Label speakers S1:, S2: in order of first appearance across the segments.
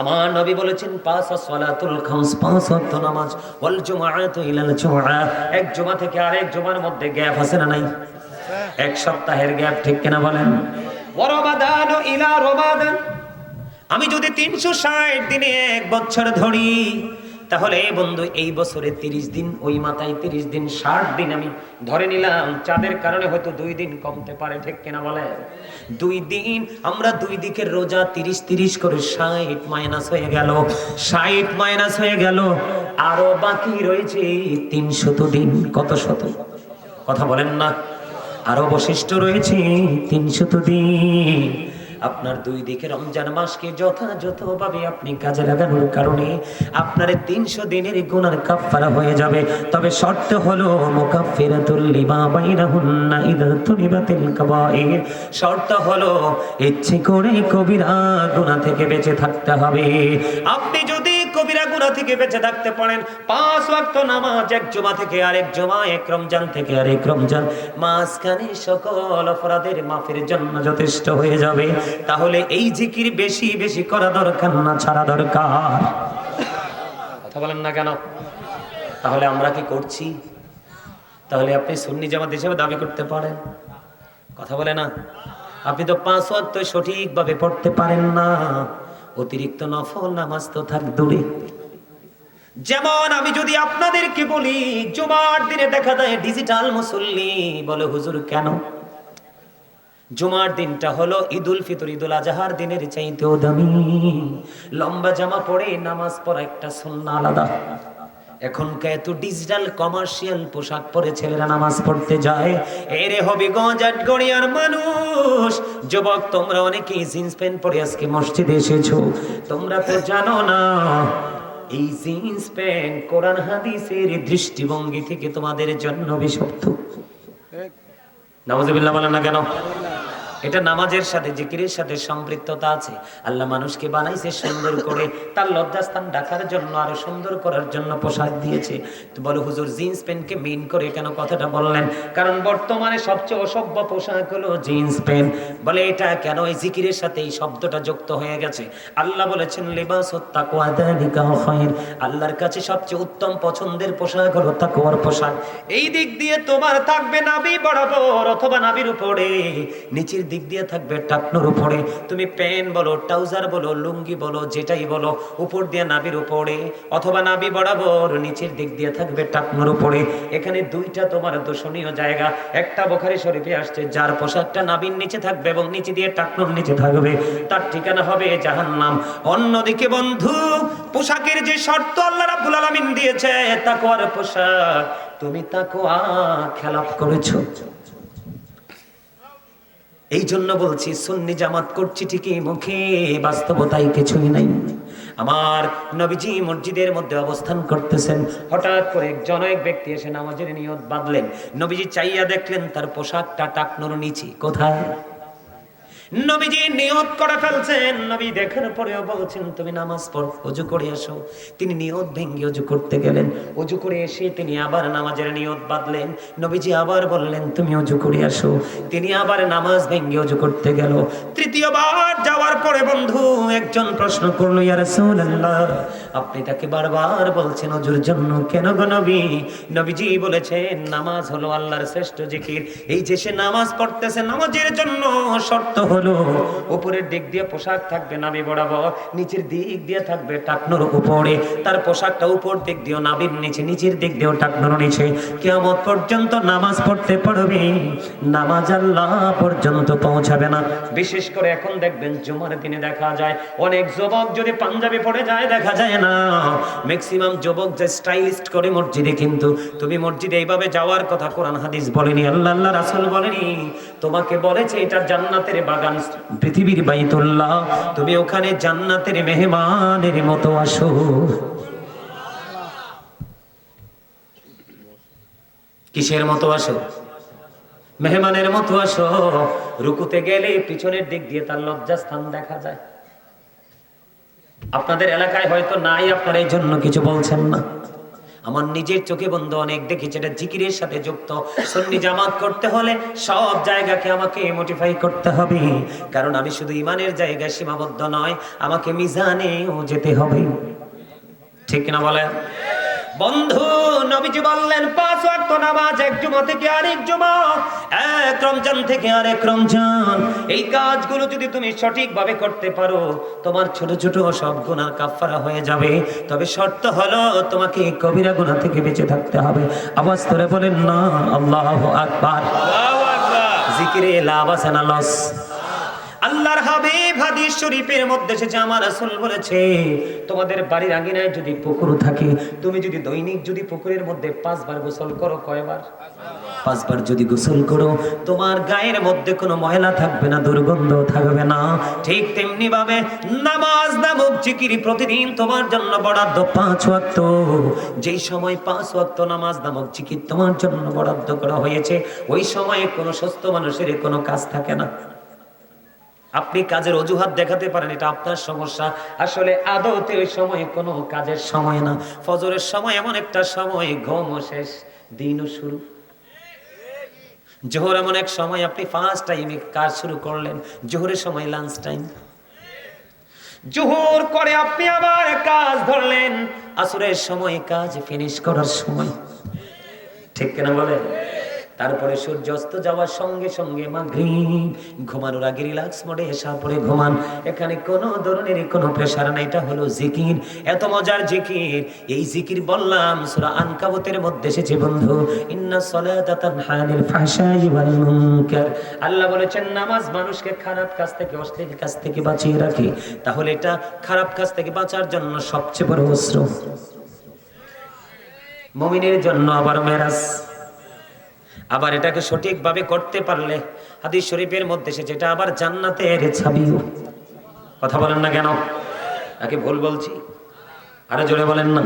S1: আমার নবী বলেছেন, পাঁচ সালাতুল খামস, পাঁচ ওয়াক্ত নামাজ, ওয়াল জুমআতু ইলাল জুমআ। এক জুমা থেকে আরেক জুমার মধ্যে গ্যাপ আছে না নাই? এক সপ্তাহের গ্যাপ, ঠিক কিনা বলেন? ওয়া রমাদানু ইলা রমাদান। আমি যদি তিনশো ষাট দিনে এক বছর ধরি তাহলে, বন্ধু, এই বছরে তিরিশ দিন, ওই মাথায় তিরিশ দিন ষাট দিন আমি ধরে নিলাম। চাঁদের কারণে হয়তো দুই দিন কমতে পারে, ঠিক কেনা বলে দুই দিন, আমরা দুই দিকের রোজা তিরিশ তিরিশ করে ষাট মাইনাস হয়ে গেল, ষাট মাইনাস হয়ে গেল। আরও বাকি রয়েছে তিনশত দিন কত শত কথা বলেন না। আরও অবশিষ্ট রয়েছে তিনশত দিন। আপনার দুই দিকে রমজান মাসকে যথাযথভাবে আপনি কাজে লাগানোর কারণে আপনার তিনশো দিনের গুণার কাফারা হয়ে যাবে। তবে শর্ত হলো শর্ত হলো, ইচ্ছে করে কবিরা গুণা থেকে বেঁচে থাকতে হবে। আপনি যদি কবিরা গুনাহ থেকে বেঁচে থাকতে পারেন। পাঁচ ওয়াক্ত নামাজ, এক জমা থেকে আরেক জমা, এক রমজান থেকে আরেক রমজান। মাঝখানে সকল অপরাধের মাফের জন্য যথেষ্ট হয়ে যাবে। তাহলে এই জিকির বেশি বেশি করা দরকার না, ছাড়া দরকার? কথা বলেন না কেন? তাহলে আমরা কি করছি? তাহলে আপনি সুন্নি জামাত হিসেবে দাবি করতে পারেন। কথা বলে না? আপনি তো পাঁচ ওয়াক্ত সঠিকভাবে পড়তে পারেন না। অতিরিক্ত নফল নামাজ তো থাক দূরে যেমন আমি যদি আপনাদেরকে বলি, জুমার দিনে দেখা যায় ডিজিটাল মুসল্লি বলে, হুজুর, কেন? জুমার দিনটা হলো ঈদুল ফিতর, ঈদুল আজহার দিনের চাইতেও দামি। লম্বা জামা পরে নামাজ পড়া একটা সুন্না আলাদা। এখনকার এত ডিজিটাল কমার্শিয়াল পোশাক পরে ছেলেরা নামাজ পড়তে যায়। এরে হবে গজাট গড়িয়ার মানুষ। যুবক তোমরা অনেকেই জিন্স প্যান্ট পরে আজকে মসজিদে এসেছ। তোমরা তো জানো না এই জিন্স প্যান্ট কোরআন হাদিসের দৃষ্টিভঙ্গি থেকে তোমাদের জন্য বিষাক্ত। নামাজুবিল্লাহ বলেন না কেন? এটা নামাজের সাথে, জিকিরের সাথে সম্পৃক্ততা আছে। আল্লাহ মানুষকে বানাইছে সুন্দর করে, তার লজ্জাস্থান ঢাকার জন্য, আরও সুন্দর করার জন্য পোশাক দিয়েছে। তো বলো, হুজুর, জিন্স প্যান্টকে মেইন করে কেন কথাটা বললেন? কারণ বর্তমানে সবচেয়ে অসভ্য পোশাক হলো জিন্স প্যান্ট। বলে, এটা কেন এই জিকিরের সাথে এই শব্দটা যুক্ত হয়ে গেছে? আল্লাহ বলেছেন লেবাস আল্লাহর কাছে সবচেয়ে উত্তম পছন্দের পোশাক হলো তাকওয়ার পোশাক। এই দিক দিয়ে তোমার থাকবে নাবি বরাবর অথবা নাবির উপরে। নিচের দিক দিয়ে থাকবে টাকনোর উপরে। তুমি প্যান্ট বলো, ট্রাউজার বলো, লুঙ্গি বলো, যেটাই বলো, উপর দিয়ে নাবির উপরে অথবা নাবি বরাবর নিচের দিক দিয়ে থাকবে টাকনোর উপরে। এখানে দুইটা তোমার দর্শনীয় জায়গা। একটা বোখারি শরীফে আসছে, যার পোশাকটা নাবির নিচে থাকবে এবং নিচে দিয়ে টাকনোর নিচে থাকবে। তার ঠিকানা হবে জাহান্নাম। অন্যদিকে বন্ধু, পোশাকের যে শর্ত আল্লাহ রাব্বুল আলামিন দিয়েছে, তাকওয়ার পোশাক। তুমি তাকওয়া খেলাপ করেছ। এই জন্য বলছি, সুন্নি জামাত করছি ঠিকই মুখে, বাস্তবতায় কিছুই নাই। আমার নবীজি মসজিদের মধ্যে অবস্থান করতেছেন। হঠাৎ করে একজন এক ব্যক্তি এসে নামাজের নিয়ত বাঁধলেন। নবীজি চাইয়া দেখলেন তার পোশাকটা টাকনোর নিচে। কোথায়? নবীজি নিয়ত করে ফেলছেন। নবী দেখার পরেও বলছেন, তুমি নামাজ পড়, অজু করে আসো তিনি নিয়ত ভেঙ্গে অজু করতে গেলেন। অজু করে এসে তিনি আবার নামাজের নিয়ত বাঁধলেন। নবীজি আবার বললেন, তুমি অজু করে আসো তিনি আবার নামাজ ভেঙ্গে অজু করতে গেল। তৃতীয়বার যাওয়ার পরে বন্ধু, একজন প্রশ্ন করল, ইয়া রাসূলুল্লাহ আপনি তাকে বারবার বলছেন অজুর জন্য কেন গো নবী? নবীজি বলেছেন, নামাজ হলো আল্লাহর শ্রেষ্ঠ জিকির। এই যে সে নামাজ পড়তেছে, নামাজের জন্য শর্ত হলো, উপরের দিক দিয়ে পোশাক থাকবে নাবি বরাবর, নিচের দিক দিয়ে থাকবে টাকনোর উপরে। তার পোশাকটা উপর দিক দিয়েও নাবির নিচে, নিচের দিক দিয়েও টাকনোর নিচে। কেমন পর্যন্ত নামাজ পড়তে পারবে নামাজ আল্লাহ পর্যন্ত পৌঁছাবে না। বিশেষ করে এখন দেখবেন জুমার দিনে দেখা যায়, অনেক যুবক যদি পাঞ্জাবি পড়ে যায়, দেখা যায় না। ম্যাক্সিমাম যুবক যে স্টাইলিস্ট করে মসজিদে, কিন্তু তুমি মসজিদে এইভাবে যাওয়ার কথা কোরআন, হাদিস বলেনি, আল্লাহ আল্লাহ, রাসূল বলেনি। তোমাকে বলেছে, এটা জান্নাতের বাগান, পৃথিবীর বাইতুল্লাহ। তুমি ওখানে জান্নাতের মেহমানের মতো আসো। কিসের মতো আসো? মেহমানের মতো আসো। রুকুতে গেলে পিছনের দিক দিয়ে তার লজ্জাস্থান দেখা যায়। আপনাদের এলাকায় হয়তো নাই, আপনার এই জন্য কিছু বলছেন না। আমার নিজের চোখে বন্ধ অনেক দেখেছি, এটা জিকিরের সাথে যুক্ত। সন্নি জামাত করতে হলে সব জায়গাকে আমাকে মোটিফাই করতে হবে, কারণ আমি শুধু ইমানের জায়গায় সীমাবদ্ধ নয়, আমাকে মিজানেও যেতে হবে। ঠিক না বলে বন্ধু নবীজি বললেন পাঁচ ওয়াক্ত নামাজ এক জুমা থেকে আরেক জুমা এক রমজান থেকে আরেক রমজান। এই কাজগুলো যদি তুমি সঠিকভাবে করতে পারো তোমার ছোট ছোট সব গুনার কাফারা হয়ে যাবে। তবে শর্ত হলো তোমাকে কবিরা গুনাহ থেকে বেঁচে থাকতে হবে। আওয়াজ করে বলেন না আল্লাহু আকবার। জিকিরে লাভ আছে না লস? আল্লাহর শরীফের মধ্যে এসেছে, আমার রাসূল বলেছে, তোমাদের বাড়ির আঙিনায় যদি পুকুর থাকে, তুমি যদি দৈনিক যদি পুকুরের মধ্যে পাঁচবার গোসল করো, কয়বার? পাঁচবার যদি গোসল করো, তোমার গায়ের মধ্যে কোনো ময়লা থাকবে না, দুর্গন্ধ থাকবে না। ঠিক তেমনি ভাবে নামাজ নামক জিকিরি প্রতিদিন তোমার জন্য বরাদ্দ পাঁচ ওয়াক্ত। যেই সময় পাঁচ ওয়াক্ত নামাজ নামক জিকির তোমার জন্য বরাদ্দ করা হয়েছে, ওই সময়ে কোনো সুস্থ মানুষের কোনো কাজ থাকে না। আপনি কাজের অজুহাত দেখাতে পারেন, এটা আপনার সমস্যা। আসলে আদৌতে ওই সময় কোনো কাজের সময় না। ফজরের সময় এমন একটা সময় ঘুমও শেষ দিনও শুরু। জোহর এমন এক সময়, আপনি ফার্স্ট টাইমে কাজ শুরু করলেন। জোহরের সময় লাঞ্চ টাইম জোহর করে আপনি আবার কাজ ধরলেন। আসরের সময় কাজ ফিনিশ করার সময়। ঠিক কিনা বলেন? তারপরে সূর্য অস্ত যাওয়ার সঙ্গে সঙ্গে ঘুমানোর আগে রিল্যাক্স মোডে এসা পরে ঘুমান। এখানে কোনো ধরনের কোনো প্রেশার নাই, এটা হলো জিকির। এত মজার জিকির। এই জিকির বললাম, সূরা আনকাবুতের মধ্যে এসেছে বন্ধু, ইন্না সলাতা তানহা ফাহশাই ওয়াল মুনকার। আল্লাহ বলেছেন, নামাজ মানুষকে খারাপ কাজ থেকে, অশ্লীল কাজ থেকে বাঁচিয়ে রাখে। তাহলে এটা খারাপ কাজ থেকে বাঁচার জন্য সবচেয়ে বড় অস্ত্র মুমিনের জন্য আবার মেরাজ। আবার এটাকে সঠিকভাবে করতে পারলে হাদিস শরীফের মধ্যে সে যেটা আবার জান্নাতের ছাবিও। কথা বলেন না কেন? তাকে ভুল বলছি। আরও জোরে বলেন না।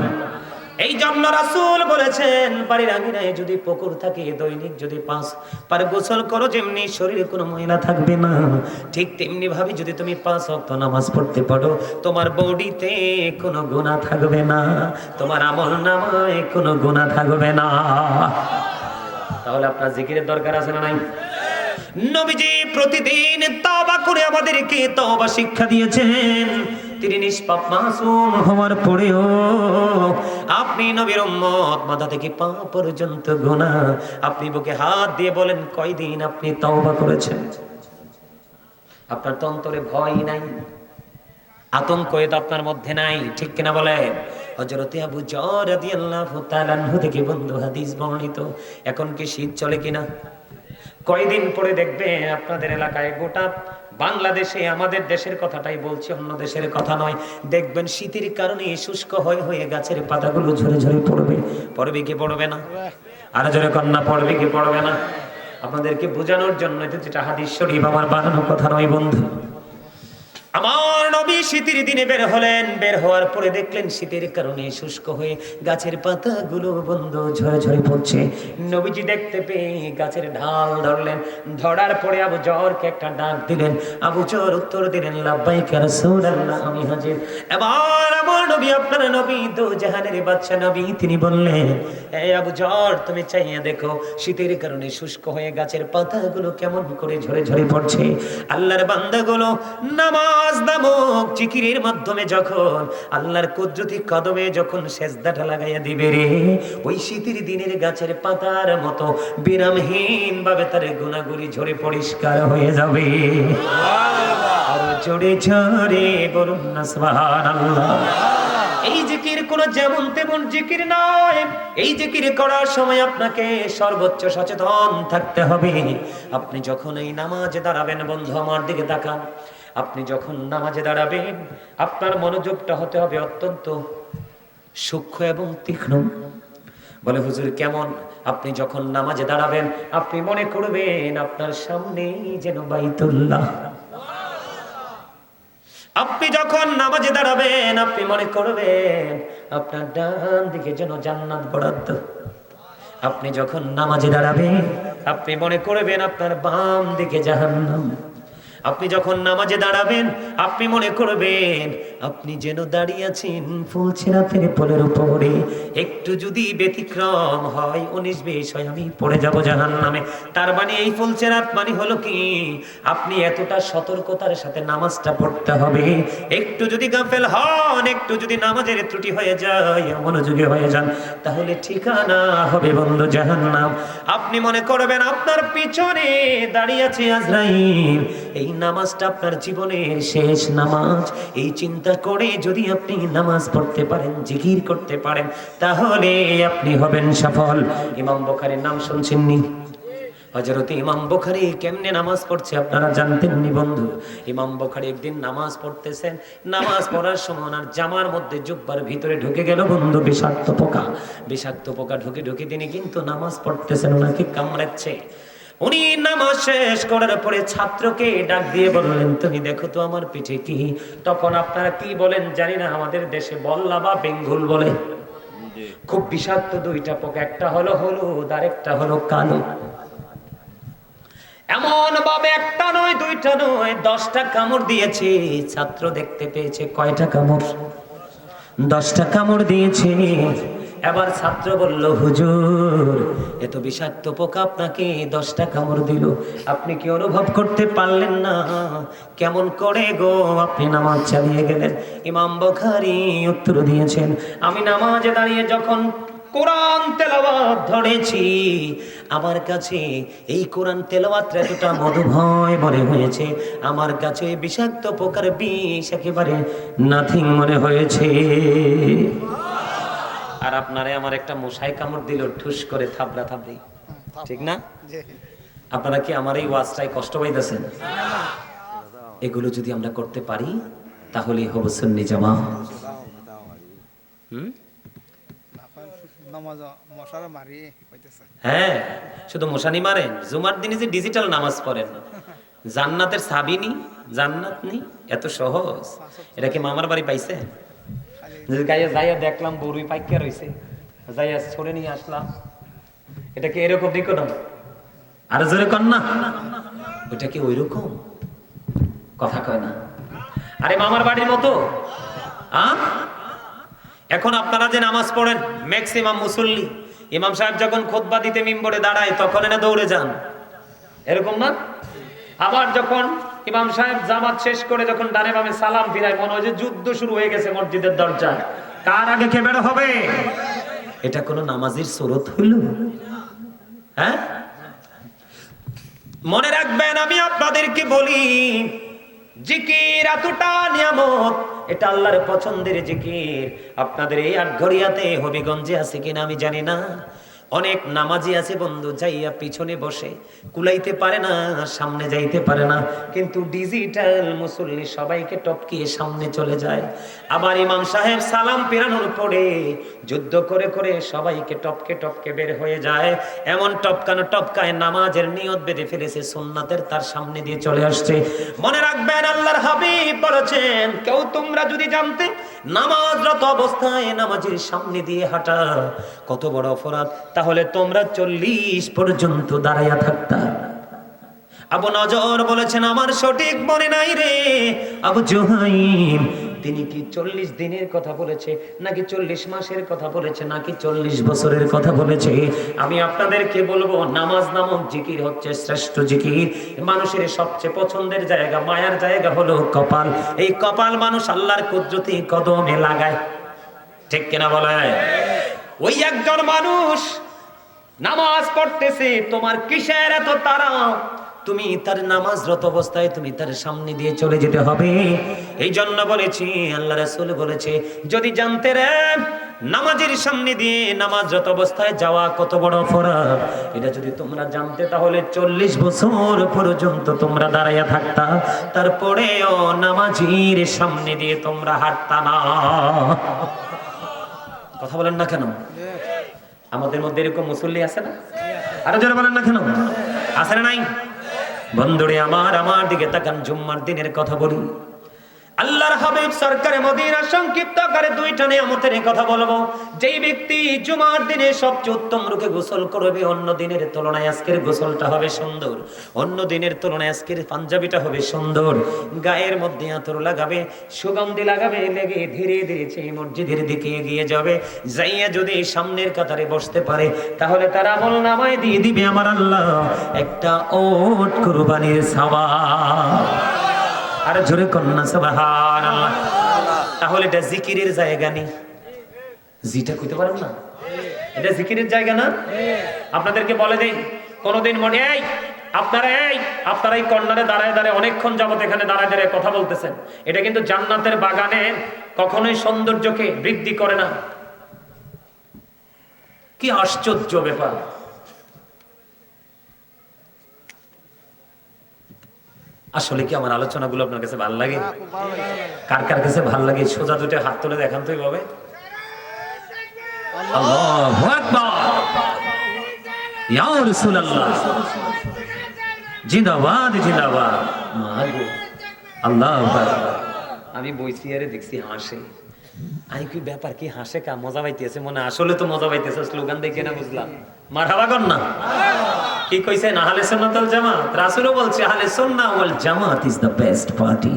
S1: এই জন্য রাসূল বলেছেন, বাড়ির আঙিনায় যদি পুকুর থাকে, দৈনিক যদি পাঁচ পারে গোসল করো, যেমনি শরীরে কোনো ময়লা থাকবে না, ঠিক তেমনি ভাবে যদি তুমি পাঁচ ওয়াক্ত নামাজ পড়তে পারো, তোমার বডিতে কোনো গুনাহ থাকবে না, তোমার আমল নামায় কোনো গুনাহ থাকবে না। তাহলে আপনার জিকিরের দরকার আছে না নাই? নবীজি প্রতিদিন করে আমাদেরকে শিক্ষা দিয়েছেন। তিনি নিষ্পাপ মাসুম হওয়ার পরেও আপনি নবীর উম্মত মাথা থেকে পা পর্যন্ত গুনাহ আপনি বুকে হাত দিয়ে বলেন, কয়দিন আপনি তওবা করেছেন? আপনার তো অন্তরে ভয় নাই, আতঙ্ক এত আপনার মধ্যে নাই, ঠিক কিনা বলেন? হযরতে আবু জর রাদিয়াল্লাহু তাআলা আনহু থেকে বন্ধু হাদিস বর্ণিত। এখন কি শীত চলে কিনা? কয়দিন পরে দেখবে আপনাদের এলাকায় গোটা বাংলাদেশে আমাদের দেশের কথাটাই বলছি, অন্য দেশের কথা নয়। দেখবেন শীতের কারণে শুষ্ক হয়ে হয়ে গাছের পাতাগুলো ঝরে ঝরে পড়বে। পড়বে কি পড়বে না? আর জোরে কন্যা পড়বে কি পড়বে না? আপনাদেরকে বোঝানোর জন্য যেটা হাদিস শরীফ, আমার বানানো কথা নয় বন্ধু। আমার নবী শীতের দিনে বের হলেন, বের হওয়ার পরে দেখলেন শীতের কারণে শুষ্ক হয়ে গাছের পাতাগুলো বন্ধ ঝরে ঝরে পড়ছে। নবীজি দেখতে পেয়ে গাছের ঢাল ধরলেন। ধরার পরে আবু জরকে একটা ডাক দিলেন। আবু জর উত্তর দিলেন লাব্বাই রাসূলুল্লাহ, আমি হাজির। এবার আমার নবী আপনার নবী দু জাহানের বাচ্চা নবী তিনি বললেন এই আবু জর তুমি চাইয়া দেখো শীতের কারণে শুষ্ক হয়ে গাছের পাতাগুলো কেমন করে ঝরে ঝরে পড়ছে। আল্লাহর বান্দাগুলো নামাজ নামক জিকিরের মাধ্যমে যখন আল্লাহর কুদরতি কদমে যখন সেজদাটা লাগাইয়া দিবে রে ওই শীতের দিনের গাছের পাতার মতো বিরামহীন ভাবে তার গুণাগুলি ঝরে পরিষ্কার হয়ে যাবে। আরও জোরে ঝরে বলুন না সুবহানাল্লাহ। এই জিকির কোন যেমন তেমন জিকির নয়। এই জিকির করার সময় আপনাকে সর্বোচ্চ সচেতন থাকতে হবে। আপনি যখন এই নামাজে দাঁড়াবেন, বন্ধু আমার দিকে তাকান। আপনি যখন নামাজে দাঁড়াবেন, আপনার মনোযোগটা হতে হবে অত্যন্ত সূক্ষ্ম এবং তীক্ষ্ণ। বলে, হুজুর, কেমন? আপনি যখন নামাজে দাঁড়াবেন, আপনি মনে করবেন আপনার সামনেই যেন বাইতুল্লাহ। আপনি যখন নামাজে দাঁড়াবেন, আপনি মনে করবেন আপনার ডান দিকে যেন জান্নাত বরাদ্দ। আপনি যখন নামাজে দাঁড়াবেন, আপনি মনে করবেন আপনার বাম দিকে জাহান্নাম। আপনি যখন নামাজে দাঁড়াবেন, আপনি মনে করবেন, আপনি যেন দাঁড়িয়ে আছেন ফুল ছেঁড়া থেকে পোলের উপরে। একটু যদি ব্যতিক্রম হয়, উনিশ বিশ হয়, আমি পড়ে যাব জাহান নামে তার মানে এই ফুল ছেঁড়ার মানে হলো কি? আপনি এতটা সতর্কতার সাথে নামাজটা পড়তে হবে। একটু যদি গাফেল হন, একটু যদি নামাজের ত্রুটি হয়ে যায়, মনোযোগী হয়ে যান, তাহলে ঠিকানা হবে বন্ধু জাহান্নাম। আপনি মনে করবেন, আপনার পিছনে দাঁড়িয়ে আছে আজরাইল। এই নামাজটা আপনার জীবনের শেষ নামাজ। এই চিন্তা করে যদি আপনি নামাজ পড়তে পারেন, জিকির করতে পারেন, তাহলে আপনি হবেন সফল। ইমাম বখারের নাম শুনছেন নি? হজরত ইমাম বখারি কেমনে নামাজ পড়ছে আপনারা জানতেন নি বন্ধু? ইমাম বখারি একদিন নামাজ পড়তেছেন। নামাজ পড়ার সময় ওনার জামার মধ্যে জুব্বার ভিতরে ঢুকে গেল বন্ধু, বিষাক্ত পোকা। বিষাক্ত পোকা ঢুকে ঢুকে তিনি কিন্তু নামাজ পড়তেছেন, ওনাকে কামড়াচ্ছে। উনি নামাজ শেষ করার পরে ছাত্রকে ডাক দিয়ে বললেন তুমি দেখো তো আমার পিঠে কি? তখন আপনারা কি বলেন জানি না আমাদের দেশে বল্লা বা বেঙ্গুল বলে। খুব বিষাক্ত দুইটা পোকা একটা হলো হলুদ আর একটা হলো কালো। এমন ভাবে একটা নয় দুইটা নয় দশটা কামড় দিয়েছে। ছাত্র দেখতে পেয়েছে কয়টা কামড়? দশটা কামড় দিয়েছে। এবার ছাত্র বলল, হুজুর এত বিষাক্ত পোকা আপনাকে দশটা কামড় দিল। আপনি কি অনুভব করতে পারলেন না? কেমন করে গো আপনি নামাজ চালিয়ে গেলেন? ইমাম বখারি উত্তর দিয়েছেন, আমি নামাজে দাঁড়িয়ে যখন কোরআন তেলাওয়াত ধরেছি, আমার কাছে এই কোরআন তেলাওয়াত এতটা মধুময় মনে হয়েছে। আমার কাছে বিষাক্ত পোকার বিষ একেবারে নাথিং মনে হয়েছে। আর আপনারে আমার একটা মশাই কামড় দিল ঠুস করে থাবড়া থাবড়ি ঠিক না? আপনারা কি আমার এই ওয়াজটাই কষ্ট পাইতেছেন? এগুলো যদি আমরা করতে পারি তাহলে হব সুন্নি জামা। হ্যাঁ শুধু মশানি মারেন জুমার দিনে যে ডিজিটাল নামাজ পড়েন। জান্নাতের সাবিনি জান্নাত নি এত সহজ। এটা কি মামার বাড়ি পাইছে যে গাইয়া যাইয়া দেখলাম বড়ুই পাইকা রইছে। যাইয়া ছড়ে নিয়ে আসলাম। এটা কি এরকম নিকট আর জোরে কর না। ওটা কি ওই রকম কথা কয় না। আরে মামার বাড়ির মতো। এখন আপনারা যে নামাজ পড়েন ম্যাক্সিমাম মুসল্লি, ইমাম সাহেব যখন খোদবা দিতে মিম্বরে দাঁড়ায়, তখন এনে দৌড়ে যান। এরকম না? আবার যখন ইমাম সাহেব জামাত শেষ করে যখন ডানে বামে সালাম ফিরায়, মনে হয় যে যুদ্ধ শুরু হয়ে গেছে মসজিদের দরজায়। কার আগে কে বের হবে? এটা কোনো নামাজির সুরত হইল? হ্যাঁ? মনে রাখবেন, আমি আপনাদেরকে বলি, জিকির এতটা নিয়ামত, এটা আল্লাহর পছন্দের জিকির। আপনাদের এই আটঘরিয়াতে হবিগঞ্জে আছে কিনা আমি জানি না। অনেক নামাজি আছে বন্ধু, যাইয়া পিছনে বসে। কুলাইতে পারে না, সামনে যাইতে পারে না। কিন্তু ডিজিটাল মুসল্লি সবাইকে টপকিয়ে সামনে চলে যায়। আবার ইমাম সাহেব সালাম পেরানোর পরে যুদ্ধ করে করে সবাইকে টপকে টপকে বের হয়ে যায়। এমন টপকানো টপকায় নামাজের নিয়ত বেঁধে ফেলেছে সোননাথের তার সামনে দিয়ে চলে আসছে। মনে রাখবেন, আল্লাহর হাবিব বলেছেন, কেউ তোমরা যদি জানতে নামাজরত অবস্থায় নামাজের সামনে দিয়ে হাঁটা, কত বড় অপরাধ। তাহলে তোমরা চল্লিশ পর্যন্ত দাঁড়াইয়া থাকতা। আবু নজর বলেছেন, আমার সঠিক মনে নাই রে। আবু জোহাইম তিনি কি চল্লিশ দিনের কথা বলেছে, নাকি চল্লিশ মাসের কথা বলেছে, নাকি চল্লিশ বছরের কথা বলেছে? আমি আপনাদেরকে বলব, নামাজ নামক জিকির হচ্ছে শ্রেষ্ঠ জিকির। মানুষের সবচেয়ে পছন্দের জায়গা, মায়ার জায়গা হলো কপাল। এই কপাল মানুষ আল্লাহর কুদরতি কদমে লাগায়। ঠিক কিনা বলে ওই একজন মানুষ নামাজ পড়তেছে, তোমার কিসের এত তারা তুমি তার নামাজরত অবস্থায় তুমি তার সামনে দিয়ে চলে যেতে হবে। এই জন্য বলেছি, আল্লাহ রাসূল বলেছে, যদি জানতে রে, নামাজের সামনে দিয়ে নামাজরত অবস্থায় যাওয়া কত বড় অপরাধ। এটা যদি তোমরা জানতে, তাহলে চল্লিশ বছর পর্যন্ত তোমরা দাঁড়াইয়া থাকতা। তারপরেও নামাজির সামনে দিয়ে তোমরা হাঁটতা না। কথা বলেন না কেন? আমাদের মধ্যে এরকম মুসল্লি আছে না? আরও জোরে বলেন না কেন? আছে না নাই? বন্ধুরে আমার আমার দিকে তাকান, জুম্মার দিনের কথা বলি আল্লাহর হাবিব সরকারে মদিনা সংক্ষিপ্ত আকারে দুইটা নিয়ামতের কথা বলব। যেই ব্যক্তি জুমার দিনে সবচেয়ে উত্তম রূপে গোসল করবে, অন্য দিনের তুলনায় আজকের গোসলটা হবে সুন্দর। অন্য দিনের তুলনায় আজকের পাঞ্জাবিটা হবে সুন্দর। গায়ের মধ্যে আতর লাগাবে, সুগন্ধি লাগাবে, লেগে ধীরে ধীরে সেই মসজিদের দিকে এগিয়ে যাবে। যাইয়া যদি সামনের কাতারে বসতে পারে, তাহলে তার আমল নামায় দিয়ে দিবে আমার আল্লাহ। একটা ওট কুরবানির সাবা আর জোরে কন্যা সুবহান আল্লাহ তাহলে এটা জিকিরের জায়গা নেই জিটা কইতে পারেন না? এটা জিকিরের জায়গা না? আপনাদেরকে বলে দেই, কোনোদিন মনে এই, আপনারা এই আপনারা এই কর্নারে দাঁড়ায় দাঁড়ায় অনেকক্ষণ যাবত এখানে দাঁড়ায় দাঁড়ায় কথা বলতেছেন। এটা কিন্তু জান্নাতের বাগানে কখনোই সৌন্দর্যকে বৃদ্ধি করে না। কি আশ্চর্য ব্যাপার। আসলে কি আমার আলোচনাগুলো আপনার কাছে ভালো লাগে? কার কার কাছে ভালো লাগে? সোজা দুটো হাত তুলে দেখান তো এইভাবে আমি বইছি আরে দেখছি হাসে। আই কি ব্যাপার, কি হাসে কা? মজা পাইতেছে মনে। আসলে তো মজা পাইতেছে, স্লোগান দেখে না বুঝলাম। মারহাবা কর না। কি কইছে না আহলে সুন্নাত ওয়াল জামাত? রাসূলও বলছে, আহলে সুন্নাহ ওয়াল জামাত ইজ দ্য বেস্ট পার্টি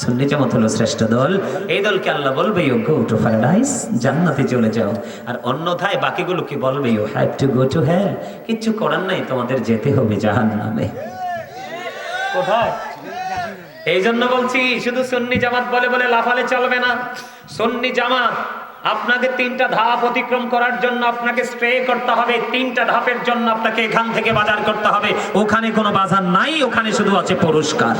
S1: সুন্নি জামাত হলো শ্রেষ্ঠ দল। এই দলকে আল্লাহ বলবে ইউ গো টু প্যারাডাইস জান্নাতে চলে যাও। আর অন্যথায় বাকিগুলো কি বলবে you have to go to hell কিচ্ছু করার নাই, তোমাদের যেতে হবে জাহান্নামে। কোথায়? এই জন্য বলছি, শুধু সুন্নি জামাত বলে বলে লাফালে চলবে না। সুন্নি জামাত আপনাকে তিনটা ধাপ অতিক্রম করার জন্য আপনাকে স্ট্রে করতে হবে, তিনটা ধাপের জন্য আপনাকে এখান থেকে বাজার করতে হবে। ওখানে কোনো বাজার নাই, ওখানে শুধু আছে পুরস্কার।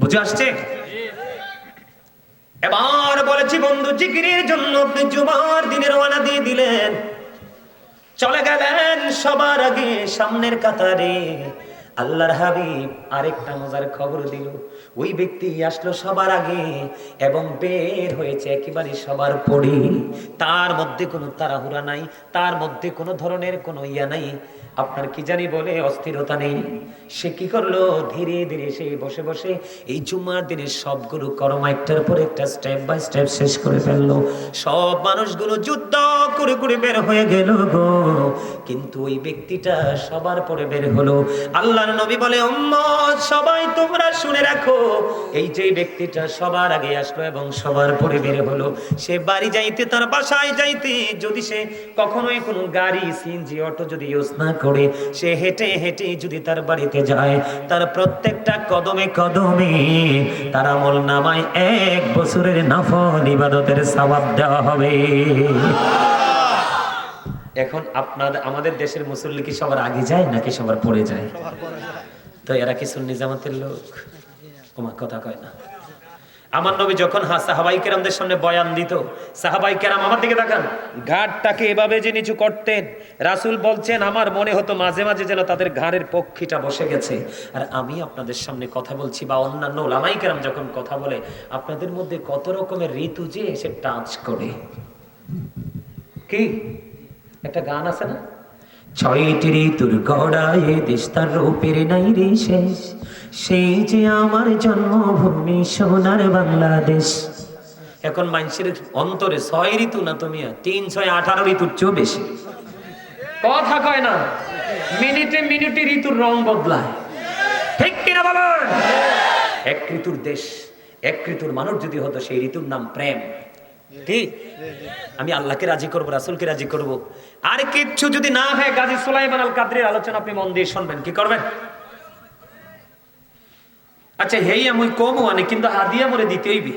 S1: বুঝে আসছে? এবার বলেছি, বন্ধু জিকিরের জন্য আপনি জুমার দিনে রওনা দিয়ে দিলেন। চলে গেলেন সবার আগে সামনের কাতারে। আল্লাহর হাবিব আরেকটা মজার খবর দিল। ওই ব্যক্তি আসলো সবার আগে এবং বের হয়েছে একেবারে সবার পরে। তার মধ্যে কোনো তাড়াহুড়া নাই, তার মধ্যে কোনো ধরনের কোনো ইয়া নাই। আপনার কি জানি বলে অস্থিরতা নেই। সে কি করল? ধীরে ধীরে সে বসে বসে এই জুমার দিনে সবগুলো কর্ম একটার পর একটা স্টেপ বাই স্টেপ শেষ করে ফেলল। সব মানুষগুলো যুদ্ধ করে করে বের হয়ে গেল গো। কিন্তু ওই ব্যক্তিটা সবার পরে বের হলো। আল্লাহর নবী বলে সবাই তোমরা শুনে রাখো। এই যে ব্যক্তিটা সবার আগে আসলো এবং সবার পরে বের হলো। সে বাড়ি যাইতে, তার বাসায় যাইতে, যদি সে কখনোই কোনো গাড়ি, সিএনজি, অটো যদি ইউজ না করে, সে হেঁটে হেঁটে যদি তার বাড়িতে যায়, তার প্রত্যেকটা কদমে কদমে তার আমল নামায় এক বছরের নফল ইবাদতের সবাব দেওয়া হবে। এখন আপনাদের আমাদের দেশের মুসল্লি কি সবার আগে যায় নাকি সবার পড়ে যায়?
S2: যায়।
S1: তো এরা কি সুন্নি জামাতের লোক? তোমার কথা কয় না। আমার নবী যখন হা সাহাবাই কেরামদের সামনে বয়ান দিত, সাহাবাই কেরাম আমার দিকে দেখান ঘাটটাকে এভাবে যে নিচু করতেন, রাসূল বলছেন, আমার মনে হতো মাঝে মাঝে যেন তাদের ঘাড়ের পক্ষীটা বসে গেছে। আর আমি আপনাদের সামনে কথা বলছি বা অন্যান্য ওলামাই কেরাম যখন কথা বলে, আপনাদের মধ্যে কত রকমের ঋতু যে এসে টাচ করে। কি? একটা গান আছে না? ছয়টি ঋতুর গড়ায় দেশ তার রূপের নাই রে শেষ। সেই যে আমার জন্মভূমি সোনার বাংলাদেশ। এখন মানুষের অন্তরে ছয় ঋতু না তুমি? তিন, ছয়, আঠারো ঋতুর চেয়েও বেশি। কথা কয় না, মিনিটে মিনিটে ঋতুর রং বদলায়। ঠিক কিনা বলেন? এক ঋতুর দেশ, এক ঋতুর মানুষ যদি হতো সেই ঋতুর নাম প্রেম। কি? আমি আল্লাহকে রাজি করব রাসূলকে রাজি করব। আর কিচ্ছু যদি না হয় গাজী সুলাইমান আল কাদরির আলোচনা আপনি মন দিয়ে শুনবেন। কি করবেন? আচ্ছা হেই আমি কম আনে কিন্তু হাদিয়া মরে দিতে হইবি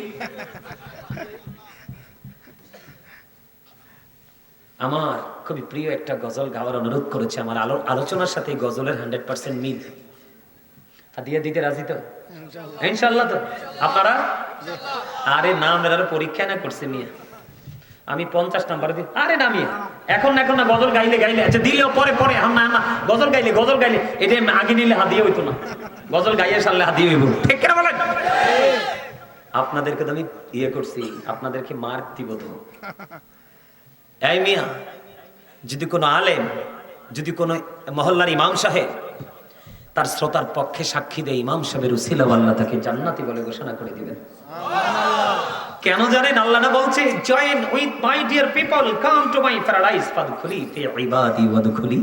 S1: আমার খুবই প্রিয় একটা গজল গাওয়ার অনুরোধ করেছে। আমার আলো আলোচনার সাথে গজলের হান্ড্রেড পার্সেন্ট মিল। হাদিয়া দিতে রাজি তো?
S2: ইনশাআল্লাহ।
S1: ইনশাল্লাহ তো। আপনারা? আরে না মেরার পরীক্ষা না করছে মিয়া। আমি পঞ্চাশ নাম্বার দিই আরে না মিয়া, এখন এখন না, গজল গাইলে গাইলে আচ্ছা দিলেও পরে পরে, এখন না না। গজল গাইলে গজল গাইলে এটা আগে নিলে হাদিয়ে হইতো না। গজল গাইয়ে সারলে হাদিয়ে হইব। ঠিক কেন বলেন? আপনাদেরকে তো আমি ইয়ে করছি, আপনাদেরকে মার্ক দিব তো। এই মিয়া, যদি কোনো আলেম, যদি কোনো মহল্লার ইমাম সাহেব তার শ্রোতার পক্ষে সাক্ষী দেয়, ইমাম সাহেবের উসিলা আল্লাহ তাকে জান্নাতি বলে ঘোষণা করে দিবেন। কেন জানেন আল্লাহ না বলছে join with my dear people come to my paradise ফাদখুলি ফি ইবাদি ওয়াদখুলি।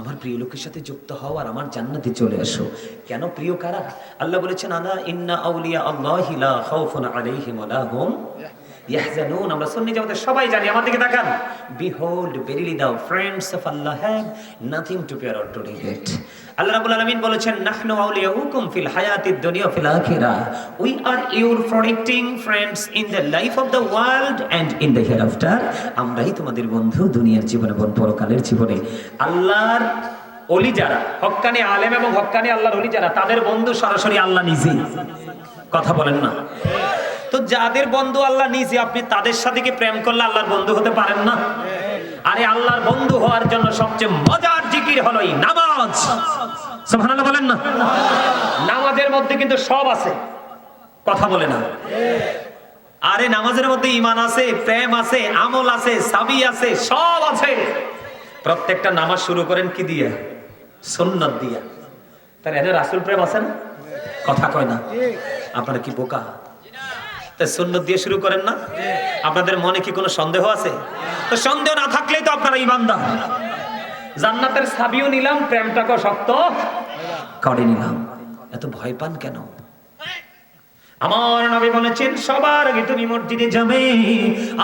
S1: আমার প্রিয় লোকের সাথে যুক্ত হও আর আমার জান্নাতে চলে আসো। কেন প্রিয় কারা? আল্লাহ বলেছেন আলা ইন্না আউলিয়া আল্লাহি লা খাউফুন আলাইহিম ওয়া লা হুম ইয়াহজানুন। আমরা সুন্নি জামাতে সবাই জানি আমার দিকে তাকান। Behold verily the friends of Allah have nothing to fear or to regret আল্লাহ রাব্বুল আলামিন বলেছেন, নাহনু আউলিয়াউকুম ফিল হায়াতিদ দুনিয়া ফিল আখিরাহ we are your protecting friends in the life of the world and in the hereafter আমরাই তোমাদের বন্ধু দুনিয়ার জীবনে এবং পরকালের জীবনে। আল্লাহর অলি যারা, হক্কানি আলেম এবং হক্কানি আল্লাহর অলি যারা, তাদের বন্ধু সরাসরি আল্লাহ নিজেই কথা বলেন না। তো যাদের বন্ধু আল্লাহ নিজে, আপনি তাদের সাথে কি প্রেম করলে আল্লাহর বন্ধু হতে পারেন না? আরে আল্লাহর বন্ধু হওয়ার জন্য সবচেয়ে মজার জিকির হলো এই নামাজ। সুবহানাল্লাহ বলেন না? নামাজের মধ্যে কিন্তু সব আছে। কথা বলে না। আরে নামাজের মধ্যে ইমান আছে, প্রেম আছে, আমল আছে, সাবি আছে, সব আছে। প্রত্যেকটা নামাজ শুরু করেন কি দিয়ে? সুন্নত দিয়া। তার এনে রাসুল প্রেম আছে না? কথা কয় না। আপনারা কি বোকা? তা সুন্নত দিয়ে শুরু করেন না? আপনাদের মনে কি কোনো সন্দেহ আছে? তো সন্দেহ না থাকলেই তো আপনারা ইমানদার। জান্নাতের সাবিও নিলাম প্রেমটাকে শক্ত করে নিলাম। এত ভয় পান কেন? আমার নবী বলেছেন, সবার আগে তুমি মসজিদে যাবে,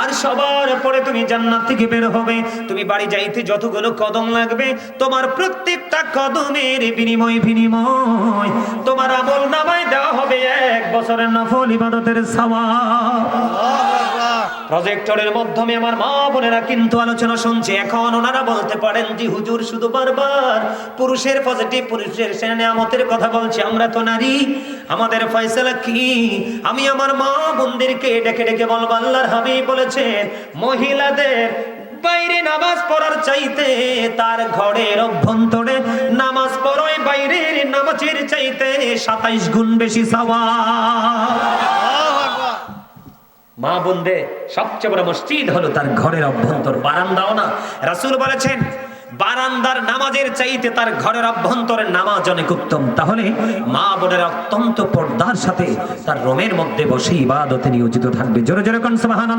S1: আর সবার পরে তুমি জান্নাত থেকে বের হবে। তুমি বাড়ি যাইতে যতগুলো কদম লাগবে, তোমার প্রত্যেকটা কদমের বিনিময় বিনিময়। তোমার আমল নামায় দেওয়া হবে এক বছরের নফল ইবাদতের সওয়াব। প্রজেক্টরের মাধ্যমে আমার মা বোনেরা কিন্তু আলোচনা শুনছে। এখন ওনারা বলতে পারেন যে, হুজুর, শুধু বারবার পুরুষের পজিটিভ পুরুষের সে নিয়ামতের কথা বলছে। আমরা তো নারী, আমাদের ফয়সালা কি? আমি আমার মা বোনদেরকে ডেকে ডেকে বলব, আল্লাহর হাবিব বলেছেন, মহিলাদের বাইরে নামাজ পড়ার চাইতে তার ঘরের অভ্যন্তরে নামাজ পড়ায় বাইরের নামাজের চাইতে সাতাইশ গুণ বেশি সওয়াব। মা বন্ধে সবচেয়ে বড় মসজিদ হলো তার ঘরের অভ্যন্তর। বারান্দাও না। রাসুল বলেছেন, বারান্দার নামাজের চাইতে তার ঘরের অভ্যন্তরের নামাজ অনেক উত্তম। তাহলে মা বোনের অত্যন্ত পর্দার সাথে তার রোমের মধ্যে বসে ইবাদতে নিয়োজিত থাকবে। জোরে জোরে কনসমাহান